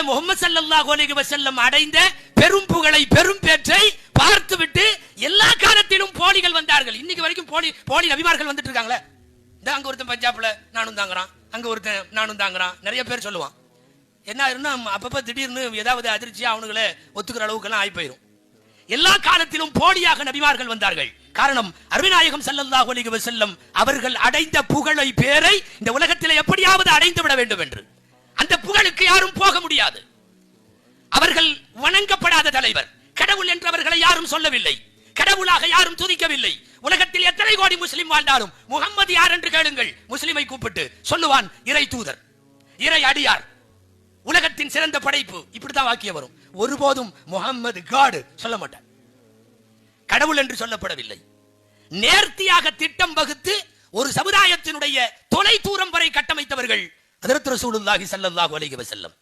நபியே முகமது சல்லாஹ் அலைஹி வஸல்லம் அடைந்த பெரும் புகழை பெரும் பேற்றை பார்த்துவிட்டு எல்லா காலத்திலும் போலிகள் வந்தார்கள். இன்னைக்கு வரைக்கும் போலி போலி நபிமார்கள் வந்துட்டு இருக்காங்களே? இந்த அங்க ஒருத்தன் பஞ்சாப்ல நானும் தாங்குறான். அங்க ஒருத்தன் நானும் தாங்குறான். நிறைய பேர் சொல்லுவான். என்ன ஆயிரும்னா அப்பப்ப திடீர்னு ஏதாவது அதிர்ச்சி அவனுங்களே ஒத்துக்கிற அளவுக்கெல்லாம் ஆகி போயிரும். எல்லா காலத்திலும் போலியாக நபிமார்கள் வந்தார்கள். காரணம் அருவிநாயகம் ஸல்லல்லாஹு அலைஹி வஸல்லம் அவர்கள் அடைந்த புகழை பேரை இந்த உலகத்தில் எப்படியாவது அடைந்து விட வேண்டும் என்று. அந்த புகழுக்கு யாரும் போக முடியாது அவர்கள் வணங்கப்படாத தலைவர். கடவுள் என்று அவர்களை யாரும் சொல்லவில்லை. கடவுளாக யாரும் துதிக்கவில்லை. உலகத்தில் எத்தனை கோடி முஸ்லிம் வாழ்ந்தாலும் முகம்மது யார் என்று கேளுங்கள். முஸ்லிமை கூப்பிட்டு சொல்லுவான் இறை தூதர் இறை அடியார். உலகத்தின் சிறந்த படைப்பு. இப்படித்தான் வாக்கியம் வரும். ஒருபோதும் முகம்மது காடு சொல்ல மாட்டார். கடவுள் என்று சொல்லப்படவில்லை. நேர்த்தியாக திட்டம் வகுத்து ஒரு சமுதாயத்தினுடைய தொலை தூரம் வரை கட்டமைத்தவர்கள். அதிரத்து ரசூலுல்லாஹி சல்லல்லாஹு அலைஹி வஸல்லம்.